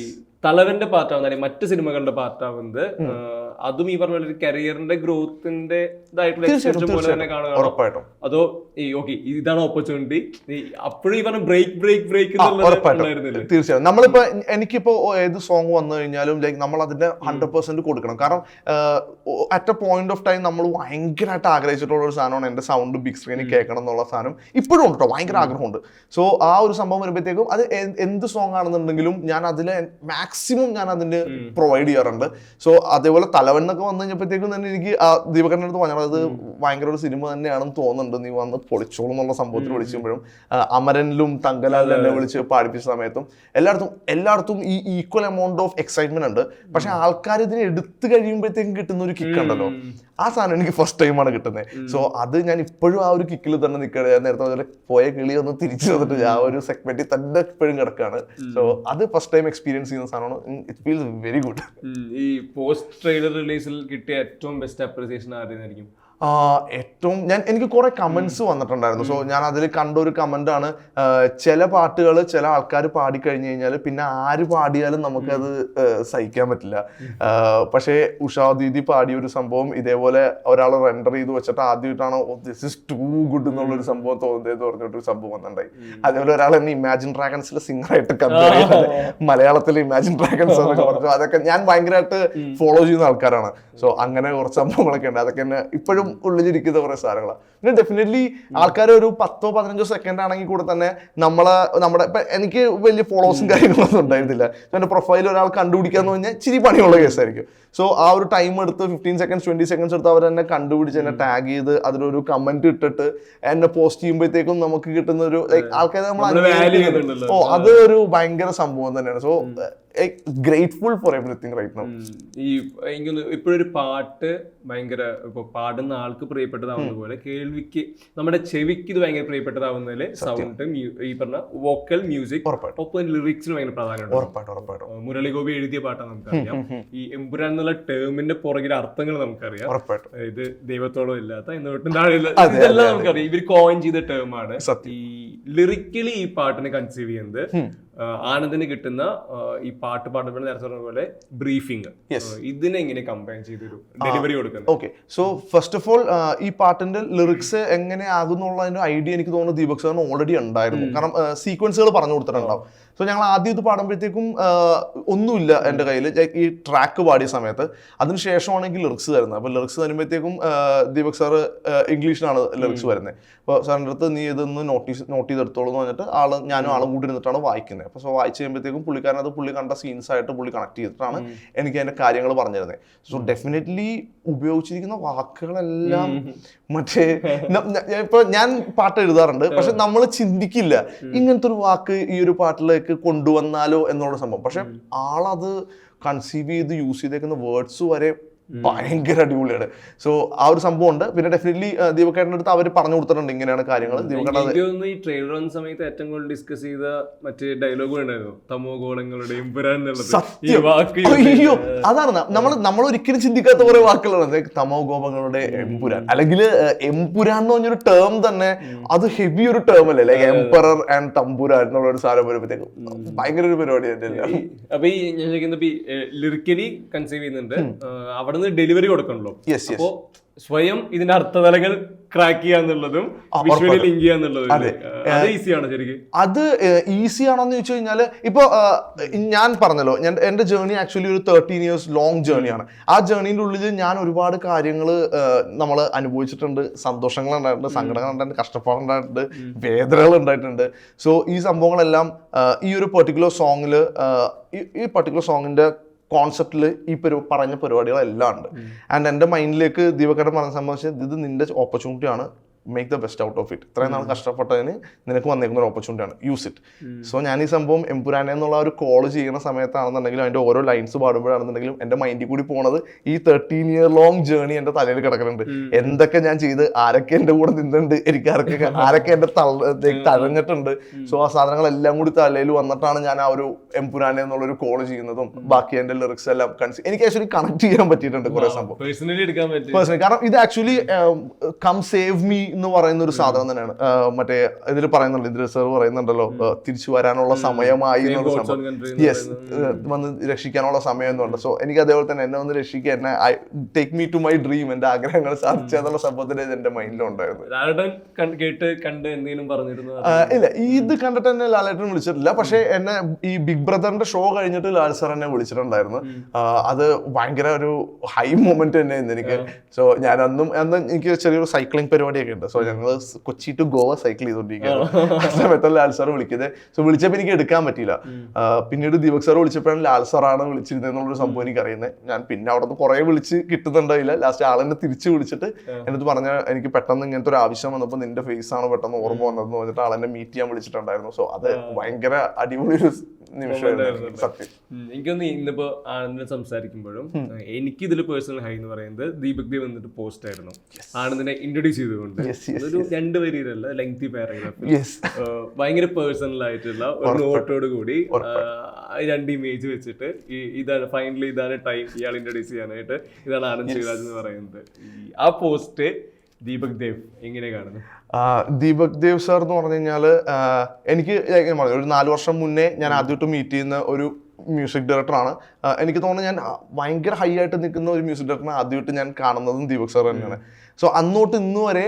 തലവന്റെ പാർട്ടാവുന്ന മറ്റ് സിനിമകളുടെ പാർട്ടാവുന്നത് അതും ഈ പറഞ്ഞ പോലെ ഒരു കരിയറിന്റെ ഗ്രോത്തിന്റെ ഇതായിട്ടുള്ള തീർച്ചയായിട്ടും പോലെ തന്നെ കാണുക അതോ ഈ ഓക്കെ ഇതാണ് ഓപ്പർച്യൂണിറ്റി അപ്പോഴും ഈ പറഞ്ഞ ബ്രേക്ക് ബ്രേക്ക് ബ്രേക്ക് തീർച്ചയായും. നമ്മളിപ്പോ എനിക്കിപ്പോ ഏത് സോങ് വന്നു കഴിഞ്ഞാലും ലൈക്ക് നമ്മൾ അതിന്റെ ഹൺഡ്രഡ് പെർസെന്റ് കൊടുക്കണം. കാരണം at a point of time നമ്മൾ ഭയങ്കരമായിട്ട് ആഗ്രഹിച്ചിട്ടുള്ള ഒരു സാധനമാണ് എന്റെ സൗണ്ട് ബിഗ് സ്ക്രീനിൽ കേൾക്കണം എന്നുള്ള സാധനം ഇപ്പോഴും ഉണ്ട് കേട്ടോ ഭയങ്കര ആഗ്രഹമുണ്ട്. സോ ആ ഒരു സംഭവം വരുമ്പോഴത്തേക്കും അത് എന്ത് സോങ് ആണെന്നുണ്ടെങ്കിലും ഞാൻ അതിൽ മാക്സിമം ഞാൻ അതിന് പ്രൊവൈഡ് ചെയ്യാറുണ്ട്. സോ അതേപോലെ തലവൻ എന്നൊക്കെ വന്നു കഴിഞ്ഞപ്പോഴത്തേക്കും തന്നെ എനിക്ക് ആ ദീപകണ്ണന്റെ അടുത്ത് പറഞ്ഞത് അത് ഭയങ്കര ഒരു സിനിമ തന്നെയാണെന്ന് തോന്നുന്നുണ്ട്. നീ വന്ന് പൊളിച്ചോളും എന്നുള്ള സംഭവത്തിൽ വിളിക്കുമ്പോഴും അമരനിലും തങ്കലാലിലും എന്നെ വിളിച്ച് പാടിപ്പിച്ച സമയത്തും എല്ലായിടത്തും എല്ലായിടത്തും ഈ ഈക്വൽ എമൗണ്ട് ഓഫ് എക്സൈറ്റ്മെന്റ് ഉണ്ട്. പക്ഷെ ആൾക്കാർ ഇതിനെ എടുത്തു കഴിയുമ്പോഴത്തേക്കും കിട്ടുന്ന ഒരു കിക്ക് ഉണ്ടല്ലോ. ആ സാധനം എനിക്ക് ഫസ്റ്റ് ടൈമാണ് കിട്ടുന്നത് സോ അത് ഞാൻ ഇപ്പോഴും ആ ഒരു കിക്കിൽ തന്നെ നിൽക്കുകയാണ്. ഞാൻ നേരത്തെ പറഞ്ഞ പോയ കിളി ഒന്ന് തിരിച്ചു വന്നിട്ട് ആ ഒരു സെഗ്മെന്റിൽ തന്നെ ഇപ്പോഴും കിടക്കുകയാണ്. സോ അത് ഫസ്റ്റ് ടൈം എക്സ്പീരിയൻസ് ചെയ്യുന്ന സാധനമാണ്. ഇറ്റ് ഫീൽസ് വെരി ഗുഡ് ഈ പോസ്റ്റ് ട്രെയിലർ റിലീസിൽ കിട്ടിയ ഏറ്റവും ബെസ്റ്റ് അപ്രിസിയേഷൻ ആരുന്നായിരിക്കും ഏറ്റവും ഞാൻ എനിക്ക് കുറെ കമന്റ്സ് വന്നിട്ടുണ്ടായിരുന്നു. സോ ഞാൻ അതിൽ കണ്ട ഒരു കമന്റ് ആണ്. ചില പാട്ടുകൾ ചില ആൾക്കാർ പാടിക്കഴിഞ്ഞു കഴിഞ്ഞാൽ പിന്നെ ആര് പാടിയാലും നമുക്കത് സഹിക്കാൻ പറ്റില്ല. പക്ഷേ ഉഷാ ദീദി പാടിയ ഒരു സംഭവം ഇതേപോലെ ഒരാൾ റെൻഡർ ചെയ്ത് വെച്ചിട്ട് ആദ്യമായിട്ടാണ് ദിസ് ഇസ് ടു ഗുഡ് എന്നുള്ളൊരു സംഭവം തോന്നിയത് പറഞ്ഞിട്ടൊരു സംഭവം വന്നിട്ടുണ്ടായി. അതേപോലെ ഒരാൾ എന്നെ ഇമാജിൻ ഡ്രാഗൺസിലെ സിംഗറായിട്ട് കമ്പയർ ചെയ്യുന്നത് മലയാളത്തിലെ ഇമാജിൻ ഡ്രാഗൺസ് എന്നൊക്കെ പറഞ്ഞു അതൊക്കെ ഞാൻ ഭയങ്കരമായിട്ട് ഫോളോ ചെയ്യുന്ന ആൾക്കാരാണ്. സോ അങ്ങനെ കുറച്ച് സംഭവങ്ങളൊക്കെ ഉണ്ട്. അതൊക്കെ എന്നെ ഇപ്പോഴും ഉള്ളിലിരിക്കുന്ന കുറെ സാധനങ്ങളാണ് പിന്നെ ഡെഫിനറ്റ്ലി ആൾക്കാർ ഒരു പത്തോ പതിനഞ്ചോ സെക്കൻഡ് ആണെങ്കിൽ കൂടെ തന്നെ നമ്മളെ നമ്മുടെ ഇപ്പൊ എനിക്ക് വലിയ ഫോളോവേഴ്സും കാര്യങ്ങളൊന്നും ഉണ്ടായിരുന്നില്ല. എന്റെ പ്രൊഫൈൽ ഒരാൾ കണ്ടുപിടിക്കാന്ന് പറഞ്ഞാൽ ഇച്ചിരി പണിയുള്ള കേസായിരിക്കും സോ ആ ഒരു ടൈം എടുത്ത് ഫിഫ്റ്റീൻ സെക്കൻഡ്സ് ട്വന്റി സെക്കൻഡ്സ് എടുത്ത് അവർ എന്നെ കണ്ടുപിടിച്ച് എന്നെ ടാഗ് ചെയ്ത് അതിലൊരു കമന്റ് ഇട്ടിട്ട് എന്നെ പോസ്റ്റ് ചെയ്യുമ്പോഴത്തേക്കും നമുക്ക് കിട്ടുന്ന ഒരു like ആൾക്കാരെ നമ്മൾ ഓ അത് ഒരു ഭയങ്കര സംഭവം തന്നെയാണ്. So grateful for everything right no. ഈ എനിക്കൊന്ന് ഇപ്പോഴൊരു പാട്ട് ഭയങ്കര ഇപ്പൊ പാടുന്ന ആൾക്ക് പ്രിയപ്പെട്ടതാവുന്ന പോലെ കേൾവിക്ക് നമ്മുടെ ചെവിക്ക് ഇത് ഭയങ്കര പ്രിയപ്പെട്ടതാവുന്നതിൽ സൗണ്ട് ഈ പറഞ്ഞ വോക്കൽ മ്യൂസിക് ഒപ്പം ലിറിക്സിന് ഭയങ്കര പ്രാധാന്യമുണ്ട്. മുരളി ഗോപി എഴുതിയ പാട്ടാണ് നമുക്കറിയാം. ഈ എമ്പുരാൻ എന്നുള്ള ടേമിന്റെ പുറകിലെ അർത്ഥങ്ങൾ നമുക്കറിയാം. ഇത് ദൈവത്തോളം ഇല്ലാത്ത എന്നിട്ടും ഇതെല്ലാം. നമുക്കറിയാം. ഇവർ കോയിൻ ചെയ്ത ടേമാണ്. ഈ ലിറിക്കലി ഈ പാട്ടിനെ കൺസീവ് ചെയ്യുന്നത് ആനന്ദിന് കിട്ടുന്ന ഈ പാട്ട് പാടുമ്പോൾ നേരത്തെ പറഞ്ഞ പോലെ ബ്രീഫിംഗ്. ഇതിനെ എങ്ങനെ കമ്പയർ ചെയ്തൊരു ഡെലിവറി കൊടുക്കുന്നത്? Okay so first of all ഈ പാട്ടിന്റെ ലിറിക്സ് എങ്ങനെ ആകുന്നുള്ളതിന്റെ ഐഡിയ എനിക്ക് തോന്നുന്നു ദീപക് സാറിന് ഓൾറെഡി ഉണ്ടായിരുന്നു. കാരണം സീക്വൻസുകൾ പറഞ്ഞു കൊടുത്തിട്ടുണ്ടാവും. സോ ഞങ്ങൾ ആദ്യം ഇത് പാടുമ്പോഴത്തേക്കും ഒന്നുമില്ല എന്റെ കയ്യിൽ ഈ ട്രാക്ക് പാടിയ സമയത്ത്. അതിനുശേഷമാണെങ്കിൽ ലിറിക്സ് തരുന്നത് അപ്പോൾ ലിറിക്സ് തരുമ്പോഴത്തേക്കും ദീപക് സാറ് ഇംഗ്ലീഷിലാണ് ലിറിക്സ് വരുന്നത്. അപ്പോൾ സാറിന്റെ അടുത്ത് നീ ഇതൊന്ന് നോട്ടീസ് നോട്ട് ചെയ്തെടുത്തോളൂ എന്ന് പറഞ്ഞിട്ട് ആൾ ഞാനും ആളും കൂടി ഇരുന്നിട്ടാണ് വായിക്കുന്നത്. അപ്പോൾ സോ വായിച്ച് കഴിയുമ്പോഴത്തേക്കും പുള്ളിക്കാരൻ അത് പുള്ളി കണ്ട സീൻസ് ആയിട്ട് പുള്ളി കണക്ട് ചെയ്തിട്ടാണ് എനിക്ക് അതിന്റെ കാര്യങ്ങൾ പറഞ്ഞിരുന്നത്. സോ ഡെഫിനറ്റ്ലി ഉപയോഗിച്ചിരിക്കുന്ന വാക്കുകളെല്ലാം മറ്റേ ഇപ്പൊ ഞാൻ പാട്ട് എഴുതാറുണ്ട്. പക്ഷെ നമ്മൾ ചിന്തിക്കില്ല ഇങ്ങനത്തെ ഒരു വാക്ക് ഈ ഒരു പാട്ടിലേക്ക് കൊണ്ടുവന്നാലോ എന്നുള്ള സംഭവം. പക്ഷെ ആളത് കൺസീവ് ചെയ്ത് യൂസ് ചെയ്തേക്കുന്ന വേർഡ്സ് വരെ ഭയങ്കര അടിപൊളിയാണ്. സോ ആ ഒരു സംഭവം ഉണ്ട് പിന്നെ ഡെഫിനറ്റ്ലി ദീപക്കേട്ടന്റെ അടുത്ത് അവർ പറഞ്ഞു കൊടുത്തിട്ടുണ്ട് ഇങ്ങനെയാണ് കാര്യങ്ങൾ. ഈ ട്രെയിലർ വന്ന സമയത്ത് ഏറ്റവും കൂടുതൽ ഡിസ്കസ് ചെയ്ത മറ്റേ ഡയലോഗ് ഉണ്ടായിരുന്നു. തമോ അയ്യോ അതാണ്. നമ്മൾ നമ്മൾ ഒരിക്കലും ചിന്തിക്കാത്ത കുറെ വാക്കുകളാണ്. തമോ ഗോപങ്ങളുടെ എംപുരാൻ അല്ലെങ്കിൽ എംപുരാൻ എന്ന് പറഞ്ഞൊരു ടേം തന്നെ അത് ഹെവി ഒരു ടേം അല്ലേ? ലൈക്ക് എംപറർ ആൻഡ് തമ്പുരാൻ എന്നുള്ള ഒരു സാധനം വരുമ്പോഴത്തേക്കും ഭയങ്കര ഒരു പരിപാടി അപ്പൊ ഈ ഞാൻ ലിറിക്കലി കൺസീവ് ചെയ്യുന്നുണ്ട്. അവിടെ നിന്ന് ഡെലിവറി കൊടുക്കണല്ലോ. യെസ് യെസ് അപ്പോ സ്വയം ഇതിന്റെ അർത്ഥതലങ്ങൾ ക്രാക്ക് ചെയ്യാന്നുള്ളതും വിഷ്വലി ലിങ്ക് ചെയ്യാന്നുള്ളതും അതെ. ഈസിയാണ് ശരിക്കും. അത് ഈസി ആണോന്ന് ചോദിച്ചു കഴിഞ്ഞാൽ ഇപ്പോൾ ഞാൻ പറഞ്ഞല്ലോ ഞാൻ എന്റെ ജേർണി ആക്ച്വലി ഒരു തേർട്ടീൻ ഇയേഴ്സ് ലോങ് ജേർണിയാണ് ആ ജേർണീന്റെ ഉള്ളിൽ ഞാൻ ഒരുപാട് കാര്യങ്ങൾ നമ്മൾ അനുഭവിച്ചിട്ടുണ്ട്. സന്തോഷങ്ങൾ ഉണ്ടായിട്ടുണ്ട് സങ്കടങ്ങൾ ഉണ്ടായിട്ടുണ്ട് കഷ്ടപ്പാടുണ്ടായിട്ടുണ്ട് വേദനകൾ ഉണ്ടായിട്ടുണ്ട്. സോ ഈ സംഭവങ്ങളെല്ലാം ഈ ഒരു പെർട്ടിക്കുലർ സോങ്ങിൽ ഈ പെർട്ടിക്കുലർ സോങ്ങിന്റെ കോൺസെപ്റ്റിൽ ഈ പരി പറഞ്ഞ പരിപാടികളെല്ലാം ഉണ്ട്. ആൻഡ് എന്റെ മൈൻഡിലേക്ക് ദീപകടം പറഞ്ഞ സംബന്ധിച്ച് ഇത് നിന്റെ ഓപ്പർച്യൂണിറ്റി ആണ്. Make the best out of it ഇത്രയും നാൾ കഷ്ടപ്പെട്ടതിന് നിനക്ക് വന്നേക്കുന്ന ഒരു ഓപ്പർച്യൂണിറ്റി ആണ്. യൂസ് ഇറ്റ് സോ ഞാൻ ഈ സംഭവം എംപുരാനെ എന്നുള്ള ഒരു കോൾ ചെയ്യുന്ന സമയത്താണെന്നുണ്ടെങ്കിലും അതിന്റെ ഓരോ ലൈൻസ് പാടുമ്പോഴാണെന്നുണ്ടെങ്കിലും എന്റെ മൈൻഡിൽ കൂടി പോണത് ഈ തേർട്ടീൻ ഇയർ ലോങ് ജേണി എന്റെ തലയിൽ കിടക്കുന്നുണ്ട്. എന്തൊക്കെ ഞാൻ ചെയ്ത് ആരൊക്കെ എന്റെ കൂടെ നിന്നുണ്ട് എനിക്ക് ആരൊക്കെ ആരൊക്കെ എന്റെ തഴഞ്ഞിട്ടുണ്ട്. സോ ആ സാധനങ്ങളെല്ലാം കൂടി തലയിൽ വന്നിട്ടാണ് ഞാൻ ആ ഒരു എമ്പുരാനെ എന്നുള്ള ഒരു കോൾ ചെയ്യുന്നതും ബാക്കി എന്റെ ലിറിക്സ് എല്ലാം കൺസ് എനിക്ക് ആക്ച്വലി കണക്ട് ചെയ്യാൻ പറ്റിയിട്ടുണ്ട് കുറെ സംഭവം. പേഴ്സണലി കാരണം ഇത് ആക്ച്വലി കം സേവ് മീ എന്ന് പറയുന്ന ഒരു സാധനം തന്നെയാണ്. മറ്റേ ഇതിൽ പറയുന്നുണ്ട് ഇതിൽ സാർ പറയുന്നുണ്ടല്ലോ തിരിച്ചു വരാനുള്ള സമയമായി യെസ് വന്ന് രക്ഷിക്കാനുള്ള സമയം എന്നുണ്ട് സോ എനിക്ക് അതേപോലെ തന്നെ എന്നെ വന്ന് രക്ഷിക്കുക എന്നെ I take me to my dream എന്റെ ആഗ്രഹങ്ങൾ സാധിച്ചു എന്നുള്ള ഇത് എന്റെ മൈൻഡിലുണ്ടായിരുന്നു കേട്ട് കണ്ട് എന്തെങ്കിലും പറഞ്ഞിരുന്നു ഇല്ല ഈ ഇത് കണ്ടിട്ട് എന്നെ ലാലേട്ടൻ വിളിച്ചിട്ടില്ല. പക്ഷെ എന്നെ ഈ ബിഗ് ബ്രദറിന്റെ ഷോ കഴിഞ്ഞിട്ട് ലാൽ സാർ എന്നെ വിളിച്ചിട്ടുണ്ടായിരുന്നു. അത് ഭയങ്കര ഒരു ഹൈ മൊമെന്റ് തന്നെയായിരുന്നു എനിക്ക്. സോ ഞാൻ അന്നും അന്ന് എനിക്ക് ചെറിയൊരു സൈക്ലിംഗ് പരിപാടിയൊക്കെ ഉണ്ട്. സോ ഞങ്ങൾ കൊച്ചി ടു ഗോവ സൈക്കിൾ ചെയ്തോണ്ടിരിക്കുകയാണ് ആ. സമയത്താണ് ലാൽ സാർ വിളിക്കുന്നത്. സോ വിളിച്ചപ്പോൾ എനിക്ക് എടുക്കാൻ പറ്റിയില്ല. പിന്നീട് ദീപക് സാർ വിളിച്ചപ്പോഴാണ് ലാൽ സാറാണ് വിളിച്ചിരുന്നത് എന്നുള്ളൊരു സംഭവം എനിക്ക് അറിയുന്നത് ഞാൻ പിന്നെ അവിടെ നിന്ന് കുറെ വിളിച്ച് കിട്ടുന്നുണ്ടായില്ല. ലാസ്റ്റ് ആളെന്നെ തിരിച്ച് വിളിച്ചിട്ട് എന്നിട്ട് പറഞ്ഞ എനിക്ക് പെട്ടെന്ന് ഇങ്ങനത്തെ ഒരു ആവശ്യം വന്നപ്പോൾ നിന്റെ ഫേസ് ആണ് പെട്ടെന്ന് ഓർമ്മ വന്നതെന്ന് പറഞ്ഞിട്ട് ആളെന്നെ മീറ്റ് ചെയ്യാൻ വിളിച്ചിട്ടുണ്ടായിരുന്നു. സോ അത് ഭയങ്കര അടിപൊളി ഒരു നിമിഷമായിരുന്നു സത്യം. എനിക്കൊന്ന് ഇന്നിപ്പോ ആനന്ദിനെ സംസാരിക്കുമ്പോഴും എനിക്ക് ഇതിൽ പേഴ്സണൽ ഹൈ എന്ന് പറയുന്നത് ദീപക് ദേവ് എന്നിട്ട് പോസ്റ്റ് ആയിരുന്നു. ആനന്ദിനെ ഇൻട്രൊഡ്യൂസ് ചെയ്തുകൊണ്ട്. രണ്ട് വരിയിലല്ല ലെങ്തി പാരഗ്രാഫ് ഭയങ്കര പേഴ്സണൽ ആയിട്ടുള്ള ഒരു നോട്ടോട് കൂടി രണ്ട് ഇമേജ് വെച്ചിട്ട് ഈ ഇതാണ് ഫൈനലി ഇതാണ് ടൈം ഇയാൾ ഇൻട്രൊഡ്യൂസ് ചെയ്യാനായിട്ട് ഇതാണ് ആനന്ദ് ശിവരാജ് എന്ന് പറയുന്നത്. ആ പോസ്റ്റ് ദീപക് ദേവ് എങ്ങനെ കാണുന്നു? ദീപക് ദേവ് സാർ എന്ന് പറഞ്ഞു കഴിഞ്ഞാൽ എനിക്ക് ഒരു നാല് വർഷം മുന്നേ ഞാൻ ആദ്യമായിട്ട് മീറ്റ് ചെയ്യുന്ന ഒരു മ്യൂസിക് ഡയറക്ടറാണ് എനിക്ക് തോന്നുന്നു ഞാൻ ഭയങ്കര ഹൈ ആയിട്ട് നിൽക്കുന്ന ഒരു മ്യൂസിക് ഡയറക്ടറിനെ ആദ്യമായിട്ട് ഞാൻ കാണുന്നതും ദീപക് സാർ തന്നെയാണ്. സോ അന്നോട്ട് ഇന്ന് വരെ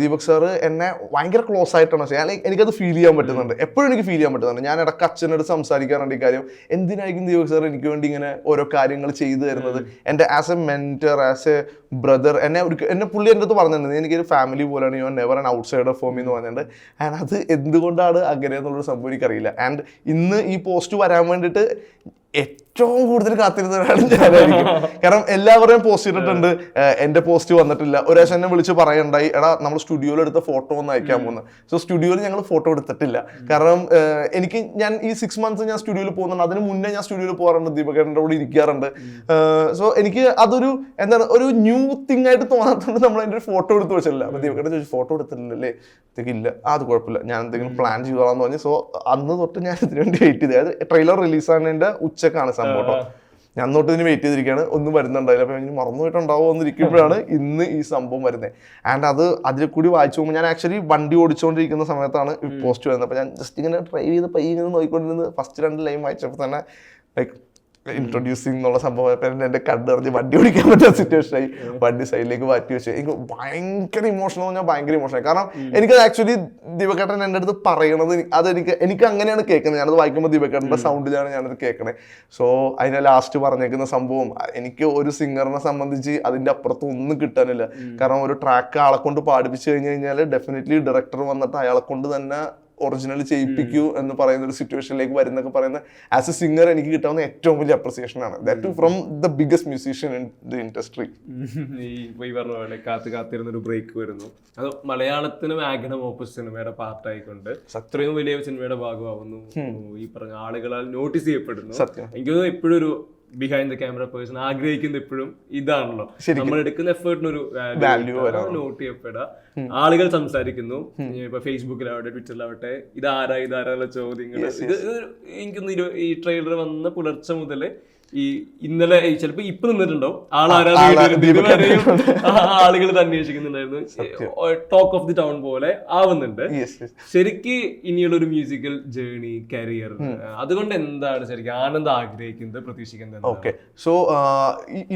ദീപക് സാറ് എന്നെ ഭയങ്കര ക്ലോസ് ആയിട്ടാണ് ഞാൻ എനിക്കത് ഫീൽ ചെയ്യാൻ പറ്റുന്നുണ്ട്. എപ്പോഴും എനിക്ക് ഫീൽ ചെയ്യാൻ പറ്റുന്നുണ്ട്. ഞാൻ ഇടയ്ക്ക് അച്ഛനോട് സംസാരിക്കാറുണ്ട് ഈ കാര്യം. എന്തിനായിരിക്കും ദീപക് സാർ എനിക്ക് വേണ്ടി ഇങ്ങനെ ഓരോ കാര്യങ്ങൾ ചെയ്തു തരുന്നത്? എന്റെ as a mentor as a brother എന്നെ ഒരു എന്നെ പുള്ളി എന്റെ അടുത്ത് പറഞ്ഞിട്ടുണ്ട്. എനിക്കൊരു ഫാമിലി പോലെയാണ്. You never an outsider from എന്ന് പറഞ്ഞിട്ടുണ്ട്. ആൻഡ് അത് എന്തുകൊണ്ടാണ് അങ്ങനെ എന്നുള്ളൊരു സംഭവം എനിക്കറിയില്ല. ആൻഡ് ഇന്ന് ഈ പോസ്റ്റ് വരാൻ വേണ്ടിയിട്ട് ഏറ്റവും കൂടുതൽ കാത്തിരുന്നവരാണ് ഞാനായിരിക്കും. കാരണം എല്ലാവരെയും പോസ്റ്റ് ചെയ്തിട്ടുണ്ട്. എന്റെ പോസ്റ്റ് വന്നിട്ടില്ല. ഒരു പ്രാവശ്യം എന്നെ വിളിച്ച് പറയണ്ടായി. എടാ നമ്മൾ സ്റ്റുഡിയോയിൽ എടുത്ത ഫോട്ടോ ഒന്ന് അയക്കാൻ പോകുന്നു. സോ സ്റ്റുഡിയോയിൽ ഞങ്ങൾ ഫോട്ടോ എടുത്തിട്ടില്ല. കാരണം എനിക്ക് ഞാൻ ഈ സിക്സ് മന്ത്സ് ഞാൻ സ്റ്റുഡിയോയിൽ പോകുന്നുണ്ട്. അതിന് മുന്നേ ഞാൻ സ്റ്റുഡിയോയിൽ പോകാറുണ്ട്. ദീപകേട്ടന്റെ കൂടെ ഇരിക്കാറുണ്ട്. സോ എനിക്ക് അതൊരു എന്താണ് ഒരു ന്യൂ തിങ് ആയിട്ട് തോന്നാത്തതുകൊണ്ട് നമ്മൾ അതിന്റെ ഒരു ഫോട്ടോ എടുത്ത് വെച്ചിട്ടില്ല. അപ്പൊ ദീപകേട്ടൻ ചോദിച്ചു ഫോട്ടോ എടുത്തിട്ടില്ലല്ലേ? ഇതൊക്കെ ഇല്ല. അത് കുഴപ്പമില്ല. ഞാൻ എന്തെങ്കിലും പ്ലാൻ ചെയ്തോളാന്ന് പറഞ്ഞു. സോ അന്ന് തൊട്ട് ഞാൻ ഇതിനു വേണ്ടി വെയിറ്റ് ചെയ്തത് അതായത് ട്രെയിലർ റിലീസ് ആകുന്നതിന്റെ ഉച്ചക്കാണ് സംഭവം. ഞാൻ തൊട്ട് ഇതിന് വെയിറ്റ് ചെയ്തിരിക്കുകയാണ്. ഒന്നും വരുന്നുണ്ടായില്ല. അപ്പൊ ഇനി മറന്നു പോയിട്ടുണ്ടാവോ എന്നിരിക്കുമ്പോഴാണ് ഇന്ന് ഈ സംഭവം വരുന്നത്. ആൻഡ് അത് അതിൽ കൂടി വായിച്ചു പോകുമ്പോൾ ഞാൻ ആക്ച്വലി വണ്ടി ഓടിച്ചുകൊണ്ടിരിക്കുന്ന സമയത്താണ് പോസ്റ്റ് വരുന്നത്. അപ്പൊ ഞാൻ ജസ്റ്റ് ഇങ്ങനെ ഡ്രൈവ് ചെയ്ത് പയ്യെ ഇങ്ങനെ നോക്കിക്കൊണ്ടിരുന്നത് ഫസ്റ്റ് രണ്ട് ലൈൻ വായിച്ചപ്പോൾ തന്നെ ലൈക്ക് ഇൻട്രൊഡ്യൂസിങ് എന്നുള്ള സംഭവം ആയപ്പോൾ എന്റെ കണ്ണ് അറിഞ്ഞ് വണ്ടി ഓടിക്കാൻ പറ്റുന്ന സിറ്റുവേഷൻ ആയി. വണ്ടി സൈഡിലേക്ക് മാറ്റി വെച്ചു. എനിക്ക് ഭയങ്കര ഇമോഷണൽ എന്ന് പറഞ്ഞാൽ ഭയങ്കര ഇമോഷണൽ കാരണം എനിക്കത് ആക്ച്വലി ദീപകേട്ടൻ എന്റെ അടുത്ത് പറയണത് അത് എനിക്ക് എനിക്ക് അങ്ങനെയാണ് കേൾക്കുന്നത്. ഞാനത് വായിക്കുമ്പോൾ ദീപകേട്ടന്റെ സൗണ്ടിലാണ് ഞാനത് കേൾക്കണത് സോ അതിനെ ലാസ്റ്റ് പറഞ്ഞേക്കുന്ന സംഭവം എനിക്ക് ഒരു സിംഗറിനെ സംബന്ധിച്ച് അതിന്റെ അപ്പുറത്ത് ഒന്നും കിട്ടാനില്ല. കാരണം ഒരു ട്രാക്ക് ആളെ കൊണ്ട് പാടിപ്പിച്ചു കഴിഞ്ഞു കഴിഞ്ഞാൽ ഡെഫിനറ്റ്ലി ഡയറക്ടർ വന്നിട്ട് അയാളെ കൊണ്ട് തന്നെ ഒറിജിനൽ ചെയ്യിപ്പിക്കൂ എന്ന് പറയുന്ന ഒരു സിറ്റുവേഷനിലേക്ക് വരുന്നൊക്കെ പറയുന്ന ആസ് എ സിംഗർ എനിക്ക് കിട്ടാവുന്ന ഏറ്റവും വലിയ അപ്രിസിയേഷൻ ആണ്. That from the biggest musician in the industry ഈ പറഞ്ഞ പോലെ കാത്ത് ബ്രേക്ക് വരുന്നു. അത് മലയാളത്തിന് മാഗ്നം ഓപ്പോസിറ്റ് സിനിമയുടെ പാർട്ടായിക്കൊണ്ട് അത്രയും വലിയ സിനിമയുടെ ഭാഗമാവുന്നു. ഈ പറഞ്ഞ ആളുകളാൽ നോട്ടീസ് ചെയ്യപ്പെടുന്നു. സത്യം. എനിക്ക് എപ്പോഴും ഒരു ബിഹൈൻഡ് ദ ക്യാമറ പേഴ്സൺ ആഗ്രഹിക്കുന്ന എപ്പോഴും ഇതാണല്ലോ. നമ്മൾ എടുക്കുന്ന എഫേർട്ടിന് ഒരു Value നോട്ട് ചെയ്യപ്പെടുക ആളുകൾ സംസാരിക്കുന്നു. ഇപ്പൊ ഫേസ്ബുക്കിലാവട്ടെ ട്വിറ്ററിലാവട്ടെ ഇതാരാ ഇതാരാ ചോദ്യങ്ങൾ ഇത് എനിക്കൊന്ന് ഈ ട്രെയിലർ വന്ന പുലർച്ചെ മുതൽ ഈ ഇന്നലെ ചിലപ്പോ ഇപ്പൊ നിന്നിട്ടുണ്ടാവും. ആളുകൾ അന്വേഷിക്കുന്നുണ്ടായിരുന്നു. ടോക്ക് ഓഫ് ദി ടൗൺ പോലെ ആവുന്നുണ്ട്. ശരിക്ക് ഇനിയുള്ള ഒരു മ്യൂസിക്കൽ ജേണി കരിയർ അതുകൊണ്ട് എന്താണ് ശരിക്കും ആനന്ദ് ആഗ്രഹിക്കുന്നത് പ്രതീക്ഷിക്കുന്നത്? ഓക്കെ സോ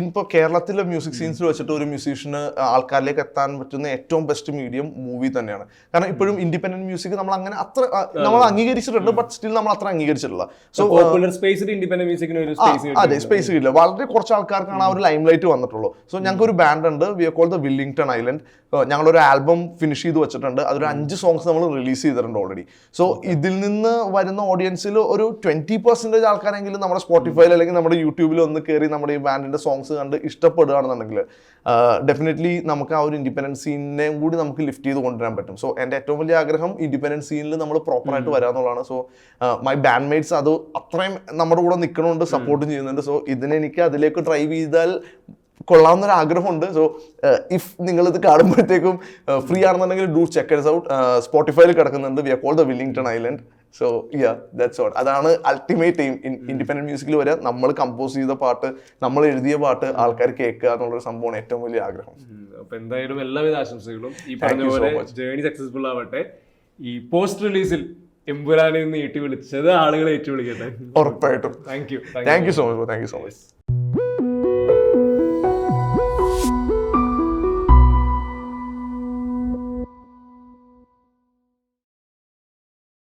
ഇപ്പൊ കേരളത്തിലെ മ്യൂസിക് സീൻസിൽ വെച്ചിട്ട് ഒരു മ്യൂസീഷ്യന് ആൾക്കാരിലേക്ക് എത്താൻ പറ്റുന്ന ഏറ്റവും ബെസ്റ്റ് മീഡിയം മൂവി തന്നെയാണ്. കാരണം ഇപ്പോഴും ഇൻഡിപെൻഡന്റ് മ്യൂസിക് നമ്മൾ അങ്ങനെ അത്ര നമ്മൾ അംഗീകരിച്ചിട്ടുണ്ട് ബട്ട് സ്റ്റിൽ നമ്മൾ അത്ര അംഗീകരിച്ചിട്ടില്ല. സോ പോപ്പുലർ സ്പേസിൽ ഇൻഡിപെൻഡന്റ് മ്യൂസിക്കിന് ഒരു സ്പേസ് അതെ സ്പേസ് കിട്ടില്ല. വളരെ കുറച്ച് ആൾക്കാർക്കാണ് ആ ഒരു ലൈം ലൈറ്റ് വന്നിട്ടുള്ളൂ സോ ഞങ്ങൾക്ക് ഒരു ബാൻഡ് ഉണ്ട് we call the Willingdon Island ഞങ്ങളൊരു ആൽബം ഫിനിഷ് ചെയ്ത് വെച്ചിട്ടുണ്ട്. അതൊരു അഞ്ച് സോങ്സ് നമ്മൾ റിലീസ് ചെയ്തിട്ടുണ്ട് ഓൾറെഡി സോ ഇതിൽ നിന്ന് വരുന്ന ഓഡിയൻസിൽ ഒരു ട്വന്റി പെർസെന്റേജ് ആൾക്കാരെങ്കിലും നമ്മുടെ സ്പോട്ടിഫൈയിൽ അല്ലെങ്കിൽ നമ്മുടെ യൂട്യൂബിൽ ഒന്ന് കയറി നമ്മുടെ ഈ ബാൻഡിന്റെ സോങ്സ് കണ്ട് ഇഷ്ടപ്പെടുകയാണെന്നുണ്ടെങ്കിൽ ഡെഫിനറ്റ്ലി നമുക്ക് ആ ഒരു ഇൻഡിപെൻഡൻസ് സീനിനെയും കൂടി നമുക്ക് ലിഫ്റ്റ് ചെയ്ത് കൊണ്ടുവരാൻ പറ്റും. സോ എന്റെ ഏറ്റവും വലിയ ആഗ്രഹം ഇൻഡിപെൻഡൻസ് സീനിൽ നമ്മൾ പ്രോപ്പറായിട്ട് വരാന്നുള്ളതാണ്. സോ മൈ ബാൻഡ് മേറ്റ്സ് അത് അത്രയും നമ്മുടെ കൂടെ നിൽക്കണമുണ്ട് സപ്പോർട്ടും ചെയ്യുന്നുണ്ട് സോ ഇതിനെ എനിക്ക് അതിലേക്ക് ഡ്രൈവ് ചെയ്താൽ കൊള്ളാവുന്നൊരു ആഗ്രഹമുണ്ട് സോ ഇഫ് നിങ്ങൾ ഇത് കാണുമ്പോഴത്തേക്കും ഫ്രീ ആണെന്നുണ്ടെങ്കിൽ ഡൂ ചെക്ക് ഔട്ട് സ്പോട്ടിഫൈയിൽ കിടക്കുന്നുണ്ട്. We are call the Willingdon Island so yeah that's all അതാണ് അൾട്ടിമേറ്റ് എയിം ഇൻഡിപെൻഡന്റ് മ്യൂസിക്കിൽ വരെ നമ്മൾ കമ്പോസ് ചെയ്ത പാട്ട് നമ്മൾ എഴുതിയ പാട്ട് ആൾക്കാർ കേൾക്കുക എന്നുള്ളൊരു സംഭവമാണ് ഏറ്റവും വലിയ ആഗ്രഹം. അപ്പോൾ അപ്പൊ എന്തായാലും എല്ലാവിധ ആശംസകളും. ഈ പറഞ്ഞ പോലെ. ജേണി സക്സസ്ഫുൾ ആവട്ടെ. ഈ പോസ്റ്റ് റിലീസിൽ എമ്പുരാനെ നീട്ടി ഏറ്റി വിളിച്ചത് ആളുകളെ ഏറ്റു വിളിക്കട്ടെ ഉറപ്പായിട്ടും thank you thank you so much thank you so much